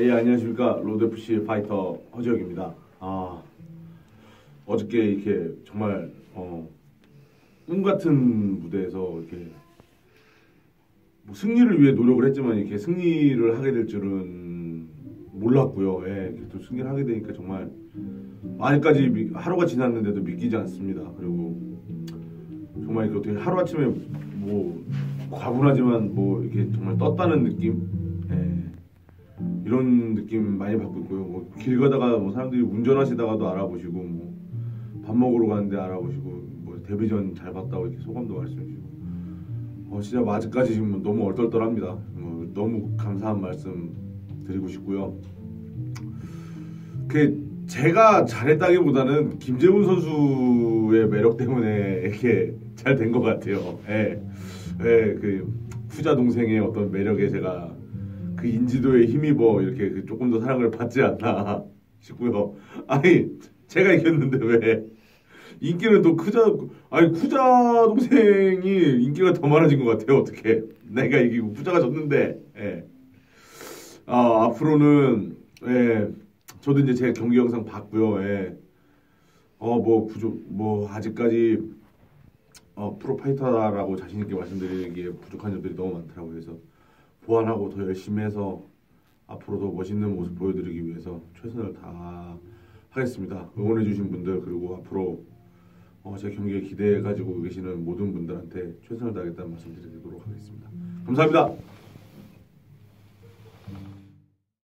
예, 안녕하십니까. 로드FC 파이터 허지혁입니다. 아, 어저께 이렇게 정말, 어, 꿈 같은 무대에서 이렇게 뭐 승리를 위해 노력을 했지만 이렇게 승리를 하게 될 줄은 몰랐고요. 예, 또 승리를 하게 되니까 정말 아직까지 미- 하루가 지났는데도 믿기지 않습니다. 그리고 정말 이렇게 하루아침에 뭐 과분하지만 뭐 이렇게 정말 떴다는 느낌? 예. 이런 느낌 많이 받고 있고요. 뭐 길 가다가 뭐 사람들이 운전하시다가도 알아보시고 뭐 밥 먹으러 가는데 알아보시고 뭐 데뷔전 잘 봤다고 이렇게 소감도 말씀해 주시고 어 진짜 뭐 아직까지 지금 너무 얼떨떨합니다. 뭐 너무 감사한 말씀 드리고 싶고요. 그 제가 잘했다기보다는 김재훈 선수의 매력 때문에 이렇게 잘 된 것 같아요. 예, 예, 그 후자 동생의 어떤 매력에 제가 그 인지도에 힘입어 이렇게 그 조금 더 사랑을 받지 않나 싶고요. 아니 제가 이겼는데 왜 인기는 또 쿠자 아니 쿠자 동생이 인기가 더 많아진 것 같아요. 어떻게 내가 이기고 쿠자가 졌는데 예. 아 앞으로는 예 저도 이제 제 경기 영상 봤고요. 예. 어뭐 부족 뭐 아직까지 어 프로파이터라고 자신 있게 말씀드리기에 부족한 점들이 너무 많더라고요. 그래서 보완하고 더 열심히 해서 앞으로도 멋있는 모습 보여드리기 위해서 최선을 다 하겠습니다. 응원해주신 분들 그리고 앞으로 어, 제 경기에 기대해 가지고 계시는 모든 분들한테 최선을 다하겠다는 말씀 드리도록 하겠습니다. 감사합니다.